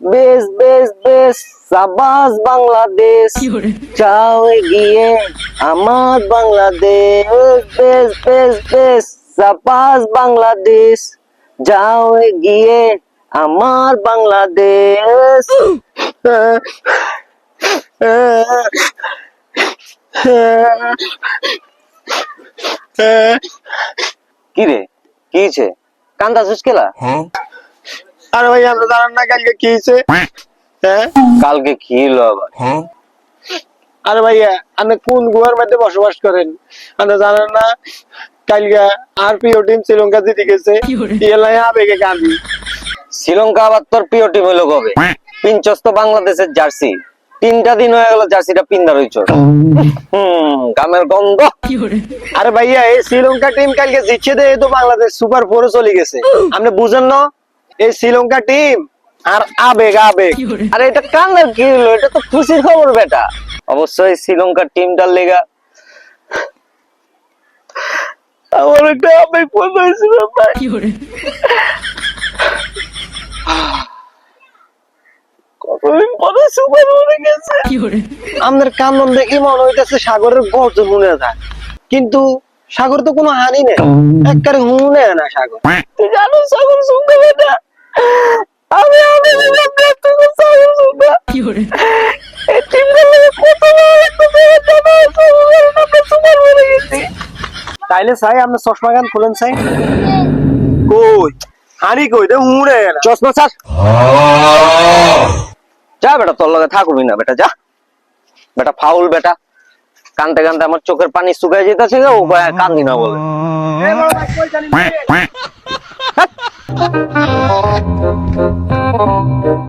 বেশ বেশ বেশ সাবাস বাংলাদেশ। যাও এগিয়ে আমার বাংলাদেশ। বেশ বেশ বেশ সাবাস বাংলাদেশ। যাও এগিয়ে আমার বাংলাদেশ। কি রে? কি কান্দা সুস্কেলা আরে ভাই আমরা জানান না কালকে কি হয়েছে? হ্যাঁ? কালকে কি হলো আবার? আরে ভাইয়া আপনি কোন গুহার মধ্যে বসবাস করেন? আপনি জানেন না কালকে আর প্রিয় টিম শ্রীলঙ্কা জিতে গেছে। এলাই আবেগে কাঁদি শ্রীলঙ্কা আবার তোর প্রিয় টিম হলো কবে? পিঞ্চস্ত বাংলাদেশের জার্সি। তিনটা দিন হয়ে গেল জার্সিটা পিন্দা রইছ হম গামের গন্ধ। আরে ভাইয়া এই শ্রীলঙ্কা টিম কালকে জিতছে দিয়ে তো বাংলাদেশ সুপার ফোরে চলে গেছে। আপনি বুঝেন না? এই শ্রীলঙ্কা টিম আর আবেগ আবেগ। আরে এটা কান্নার কি হলো? এটা তো খুশির খবর বেটা। অবশ্যই শ্রীলঙ্কার টিমটার লেগা। আমার একটা আবেগ ফোন হয়েছিল ভাই। আমাদের কান্দন দেখে মনে হইতেছে সাগরের গর্জন মনে যায়। কিন্তু সাগর তো কোনো হানি নেই। একবারে হুনে না সাগর। তুই জানো সাগর গেছি তাইলে চাই আপনি চশমা গান খুলেন চাই। কই? হানি কই? দে হুড়ে না চশমা স্যার যা বেটা তোর লগে থাকবি না বেটা যা। বেটা ফাউল বেটা। কানতে কানতে আমার চোখের পানি শুকাই যেতেছে ও কান্দি না বলে।